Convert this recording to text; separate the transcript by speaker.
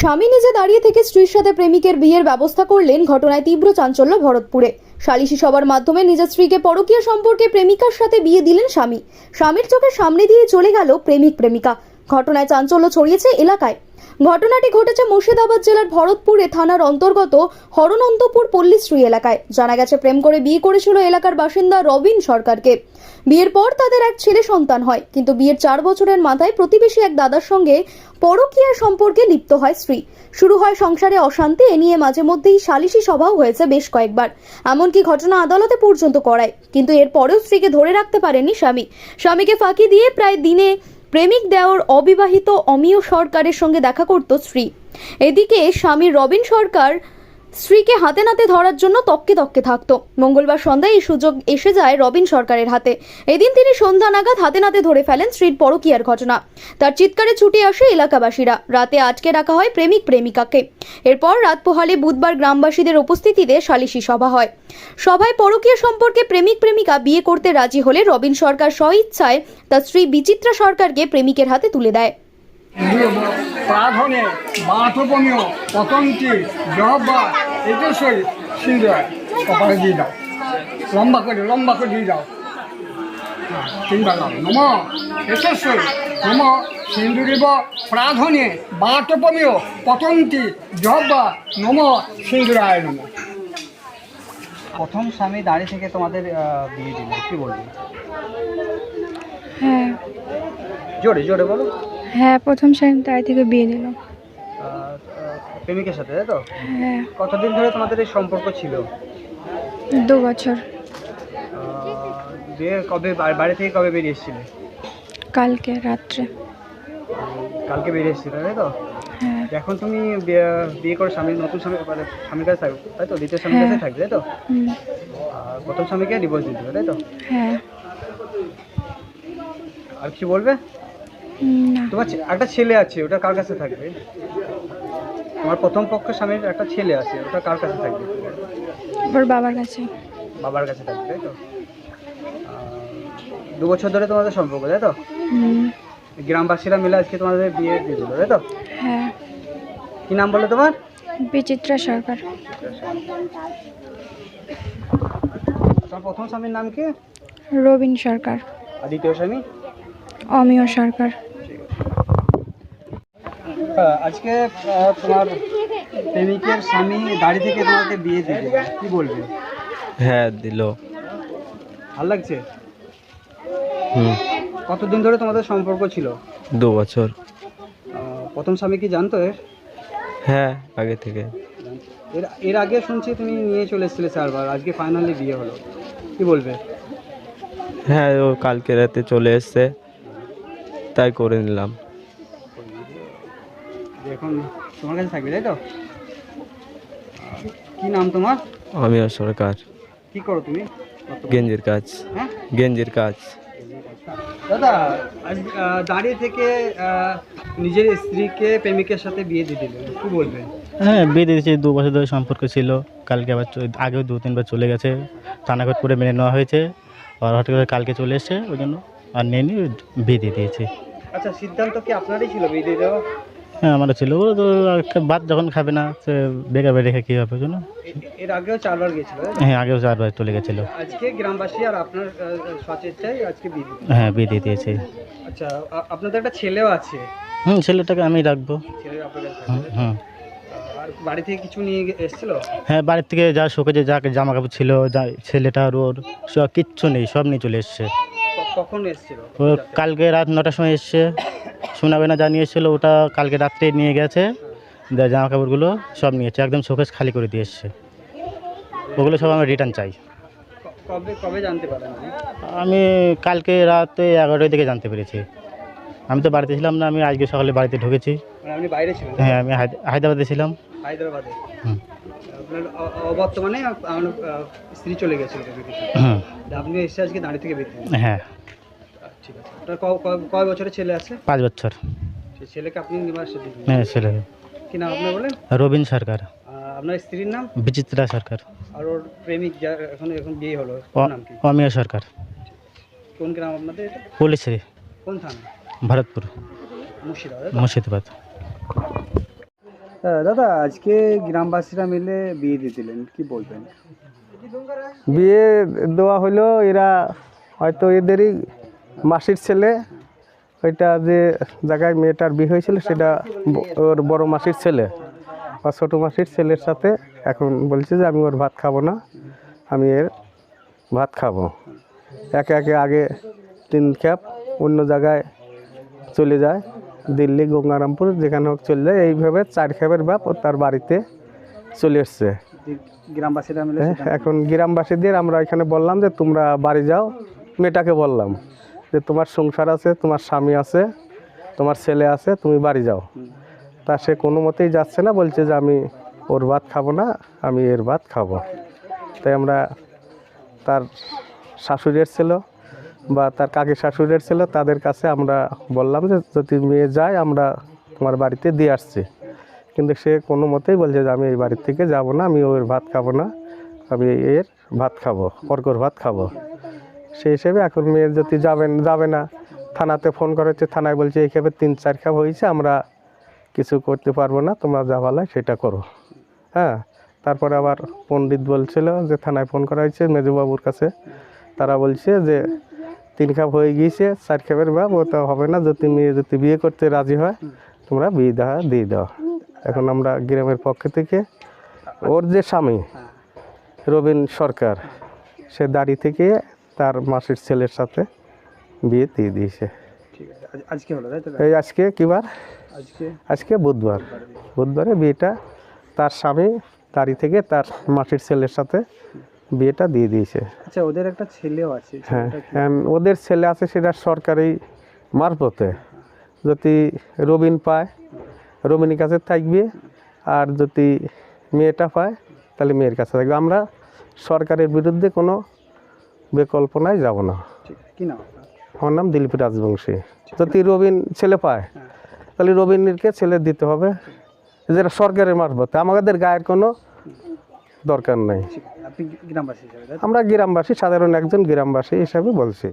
Speaker 1: স্বামী নিজে দাঁড়িয়ে থেকে স্ত্রীর সাথে প্রেমিকের বিয়ের ব্যবস্থা করলেন ঘটনায় তীব্র চাঞ্চল্য ভরতপুরে। সালিশি সবার মাধ্যমে নিজের স্ত্রীকে পরকীয়া সম্পর্কে প্রেমিকার সাথে বিয়ে দিলেন স্বামী। স্বামীর চোখের সামনে দিয়ে চলে গেল প্রেমিক প্রেমিকা ঘটনায় চাঞ্চল্য ছড়িয়েছে এলাকায়। ঘটনাটি ঘটেছে মুর্শিদাবাদ জেলার ভরতপুরে থানার অন্তর্গত হরনন্তপুর পল্লীশ্রী এলাকায়। জানা গেছে, প্রেম করে বিয়ে করেছিল এলাকার বাসিন্দা রবিন সরকারকে। বিয়ের পর তাদের এক ছেলে সন্তান হয়, কিন্তু বিয়ের চার বছরের মাথায় প্রতিবেশী এক দাদার সঙ্গে পরকীয়ার সম্পর্কে লিপ্ত হয় স্ত্রী। শুরু হয় সংসারে অশান্তি, এ নিয়ে মাঝে মধ্যেই সালিশি সভাও হয়েছে বেশ কয়েকবার। এমনকি ঘটনা আদালতে পর্যন্ত করায়, কিন্তু এরপরেও স্ত্রীকে ধরে রাখতে পারেনি স্বামী। স্বামীকে ফাঁকি দিয়ে প্রায় দিনে প্রেমিক দেওয়ার অবিবাহিত অমিয় সরকারের সঙ্গে দেখা করত স্ত্রী। এদিকে স্বামী রবিন সরকার স্ত্রীকে হাতে নাতে ধরার জন্য তককে তককে থাকতো। মঙ্গলবার সন্ধ্যায় এই সুযোগ এসে যায় রবিন সরকারের হাতে। এদিন তিনি সন্ধ্যা নাগাদ হাতে নাতে ধরে ফেলেন স্ত্রীর পরকীয়ার ঘটনা। তার চিৎকারে ছুটে আসে এলাকাবাসীরা। রাতে আটকে রাখা হয় প্রেমিক প্রেমিকাকে। এরপর রাত পোহালে বুধবার গ্রামবাসীদের উপস্থিতিতে সালিশি সভা হয়। সভায় পরকীয়া সম্পর্কে প্রেমিক প্রেমিকা বিয়ে করতে রাজি হলে রবিন সরকার স্বইচ্ছায় তার স্ত্রী বিচিত্রা সরকারকে প্রেমিকের হাতে তুলে দেয়।
Speaker 2: প্রাধনে বাথপনীয় পতঙ্কি জহবা একুশই সিন্দুর কপালে দিয়ে দাও। লম্বা করে লম্বা করে দিয়ে দাও। হ্যাঁ, তিনবার দাও। নম একুশই নম সিন্দুরিব প্রাধনে বাটপনীয় পতন্তি জহবা নম সিন্দুরায় নম।
Speaker 3: প্রথম স্বামী দাঁড়িয়ে থেকে তোমাদের বিয়ে দিল। কি বলবি?
Speaker 4: হ্যাঁ।
Speaker 3: জোরে জোরে বলো।
Speaker 4: হ্যাঁ প্রথম স্বামী তাই থেকে বিয়ে
Speaker 3: আহ, প্রেমিকের সাথে তাই তো?
Speaker 4: হ্যাঁ।
Speaker 3: কতদিন ধরে তোমাদের এই সম্পর্ক ছিল?
Speaker 4: দু বছর।
Speaker 3: বিয়ে কবে বাড়ি থেকে কবে বেরিয়ে এসেছিলে?
Speaker 4: কালকে রাত্রে।
Speaker 3: কালকে বেরিয়ে এসেছিলে তাই তো?
Speaker 4: হ্যাঁ।
Speaker 3: এখন তুমি বিয়ে করে স্বামী নতুন স্বামী মানে স্বামীর কাছে থাকবে তাই তো? দ্বিতীয় স্বামীর কাছে
Speaker 4: হ্যাঁ।
Speaker 3: থাকবে তাই তো? আর প্রথম স্বামীকে ডিভোর্স দিতে হবে তাই তো?
Speaker 4: হ্যাঁ।
Speaker 3: আর কিছু বলবে? তোমার একটা ছেলে আছে ওটা কার কাছে থাকবে? তোমার প্রথম পক্ষ স্বামীর একটা ছেলে আছে ওটা কার কাছে থাকবে?
Speaker 4: ওর বাবার কাছে।
Speaker 3: বাবার কাছে থাকবে তাই তো? দু বছর ধরে তোমাদের সম্পর্ক তাই তো? গ্রামবাসীরা মিলে আজকে তোমাদের বিয়ে দিয়ে দিল তাই তো?
Speaker 4: হ্যাঁ।
Speaker 3: কি নাম বলল তোমার?
Speaker 4: বিচিত্রা সরকার।
Speaker 3: তোমার প্রথম স্বামীর নাম কি?
Speaker 4: রবিন সরকার।
Speaker 3: আর দ্বিতীয় স্বামী?
Speaker 4: অমিয় সরকার।
Speaker 3: আজকে তোমার প্রেমিকের স্বামী দাড়ি থেকে তোমাকে বিয়ে দিল। কি বলবে?
Speaker 5: হ্যাঁ দিল।
Speaker 3: ভালো লাগছে?
Speaker 5: হুম।
Speaker 3: কতদিন ধরে তোমাদের সম্পর্ক ছিল?
Speaker 5: দু বছর।
Speaker 3: প্রথম স্বামী কি জানতো এর?
Speaker 5: হ্যাঁ আগে থেকে।
Speaker 3: এর এর আগে শুনছি তুমি নিয়ে চলে এসেছিলে চারবার আজকে ফাইনালি বিয়ে হলো। কি বলবে?
Speaker 5: হ্যাঁ ও কালকে রাতে চলে এসছে তাই করে নিলাম।
Speaker 3: এখন তোমার কাছে থাকবে তাই তো? কি নাম তোমার?
Speaker 5: সরকার।
Speaker 3: কি করো তুমি?
Speaker 5: গেঞ্জির কাজ।
Speaker 3: হ্যাঁ?
Speaker 5: গেঞ্জির কাজ।
Speaker 3: দাদা আজ দাঁড়িয়ে থেকে নিজের স্ত্রীকে প্রেমিকের সাথে বিয়ে দিয়ে দিলেন কি বলবেন?
Speaker 6: হ্যাঁ বিয়ে দিয়েছি দু বছর ধরে সম্পর্ক ছিল। কালকে আবার আগেও দু তিনবার চলে গেছে। থানাঘাট করে মেনে নেওয়া হয়েছে। আর হঠাৎ করে কালকে চলে এসছে ওই জন্য আর নিয়ে নিয়ে বিয়ে দিয়ে দিয়েছি।
Speaker 3: আচ্ছা সিদ্ধান্ত কি আপনারই ছিল বিয়ে দিয়ে দেওয়া?
Speaker 6: হ্যাঁ আমারও ছিল। তো ভাত যখন খাবে না সে বেকার রেখে কী হবে জন্য
Speaker 3: এর আগেও চারবার গেছিল
Speaker 6: হ্যাঁ আগেও চারবার চলে গেছিল।
Speaker 3: আজকে গ্রামবাসী আর আপনার সচেচ্ছায় আজকে বিয়ে
Speaker 6: হ্যাঁ বিয়ে দিয়ে দিয়েছি।
Speaker 3: আচ্ছা আপনাদের একটা ছেলেও আছে?
Speaker 6: হুম ছেলেটাকে আমি রাখব। হুম
Speaker 3: বাড়ি থেকে কিছু নিয়ে এসেছিল?
Speaker 6: হ্যাঁ বাড়ির থেকে যা শোকেজে যা জামা কাপড় ছিল যা ছেলেটার ওর সব কিচ্ছু নেই সব নিয়ে চলে এসছে।
Speaker 3: কখন এসেছিল?
Speaker 6: কালকে রাত নটার সময় এসছে। শোনাবে না জানিয়ে এসেছিল ওটা কালকে রাত্রে নিয়ে গেছে। জামা কাপড়গুলো সব নিয়েছে একদম শোকেস খালি করে দিয়ে এসছে। ওগুলো সব আমরা রিটার্ন চাই? আমি কালকে রাতে এগারোটার দিকে জানতে পেরেছি। আমি তো বাড়িতে ছিলাম না আমি আজকে সকালে বাড়িতে ঢুকেছি।
Speaker 3: মানে
Speaker 6: হ্যাঁ আমি হায়দ- হায়দ্রাবাদে ছিলাম।
Speaker 3: হায়দ্রাবাদে?
Speaker 6: হুম।
Speaker 3: আপনার অ- অবর্তমানে আপ- আপনার আহ, স্ত্রী চলে গেছিল প্রেমিকের সাথে।
Speaker 6: হুম।
Speaker 3: আপনি এসে আজকে দাঁড়িয়ে থেকে
Speaker 6: হ্যাঁ।
Speaker 3: ঠিক আছে। আপনার ক- ক- কয় বছরের ছেলে আছে?
Speaker 6: পাঁচ বছর।
Speaker 3: সেই ছেলেকে আপনি
Speaker 6: হ্যাঁ ছেলে।
Speaker 3: কি নাম আপনার বলেন?
Speaker 6: রবীন সরকার।
Speaker 3: আপনার স্ত্রীর নাম?
Speaker 6: বিচিত্রা সরকার।
Speaker 3: আর ওর প্রেমিক যা এখন এখন বিয়ে হলো নাম কি?
Speaker 6: অমিয় সরকার।
Speaker 3: কোন গ্রাম আপনাদের এটা?
Speaker 6: পুলিশে।
Speaker 3: কোন থানা?
Speaker 6: ভরতপুর।
Speaker 3: মুর্শিদাবাদ
Speaker 6: মুর্শিদাবাদ।
Speaker 3: দাদা আজকে গ্রামবাসীরা মিলে বিয়ে দিয়ে দিলেন কি বলবেন?
Speaker 7: বিয়ে দেওয়া হলো এরা হয়তো এদেরই মাসির ছেলে ওইটা যে জায়গায় মেয়েটার বিয়ে হয়েছিল সেটা ওর বড় মাসির ছেলে। বা ছোটো মাসির ছেলের সাথে এখন বলছে যে আমি ওর ভাত খাব না আমি এর ভাত খাব। একে একে আগে তিন খ্যাপ অন্য জায়গায় চলে যায় দিল্লি গঙ্গারামপুর যেখানে হোক চলে যায়। এইভাবে চার খ্যাপের বাপ ও তার বাড়িতে চলে এসছে।
Speaker 3: গ্রামবাসীরা
Speaker 7: হ্যাঁ, এখন গ্রামবাসীদের আমরা এখানে বললাম যে তোমরা বাড়ি যাও মেয়েটাকে বললাম। যে তোমার সংসার আছে, তোমার স্বামী আছে, তোমার ছেলে আছে, তুমি বাড়ি যাও। তা সে কোনো মতেই যাচ্ছে না, বলছে যে আমি ওর ভাত খাব না, আমি এর ভাত খাব। তাই আমরা তার শাশুড়ির ছিল বা তার কাকি শাশুড়ির ছিল, তাদের কাছে আমরা বললাম যে যদি মেয়ে যায়, আমরা তোমার বাড়িতে দিয়ে আসছি। কিন্তু সে কোনো মতেই বলছে যে আমি এই বাড়ির থেকে যাব না, আমি ওর ভাত খাব না, আমি এর ভাত খাব অর্কর ভাত খাব। সেই হিসেবে এখন মেয়ে যদি যাবেন, যাবে না, থানাতে ফোন করা হচ্ছে থানায় বলছে, এই খেপে তিন চার খাপ হয়েছে, আমরা কিছু করতে পারব না, তোমরা যা ভালো সেটা করো। হ্যাঁ তারপরে আবার পণ্ডিত বলছিল যে থানায় ফোন করা হয়েছে মেজুবাবুর কাছে। তারা বলছে যে তিন খাপ হয়ে গিয়েছে, চার খাপের বাপ ওটা হবে না, যদি মেয়ে যদি বিয়ে করতে রাজি হয়, তোমরা বিয়ে দেওয়া দিয়ে দাও। এখন আমরা গ্রামের পক্ষ থেকে, ওর যে স্বামী, রবীন সরকার, সে দাড়ি থেকে তার মাসির ছেলের সাথে বিয়ে দিয়ে দিয়েছে।
Speaker 3: ঠিক আছে। আজকে হলো
Speaker 7: এই আজকে কিবার
Speaker 3: আজকে?
Speaker 7: আজকে বুধবার। বুধবারে বিয়েটা তার স্বামী দাড়ি থেকে তার মাসির ছেলের সাথে বিয়েটা দিয়ে দিয়েছে।
Speaker 3: আচ্ছা ওদের একটা ছেলেও আছে
Speaker 7: হ্যাঁ এখন ওদের ছেলে আছে সেটা সরকারি মারফতে। যদি রবিন পায় রবিনের কাছে থাকবে আর যদি মেয়েটা পায় তাহলে মেয়ের কাছে থাকবে। আমরা সরকারের বিরুদ্ধে কোনো বিকল্পনায় যাব না।
Speaker 3: কি নাম
Speaker 7: আমার নাম দিলীপ রাজবংশী। যদি রবিন ছেলে পায় তাহলে রবিনকে ছেলে দিতে হবে। যেটা সরকারের মারফত আমাদের গায়ের কোনো দরকার নেই? আমরা গ্রামবাসী সাধারণ একজন গ্রামবাসী হিসাবে বলছি।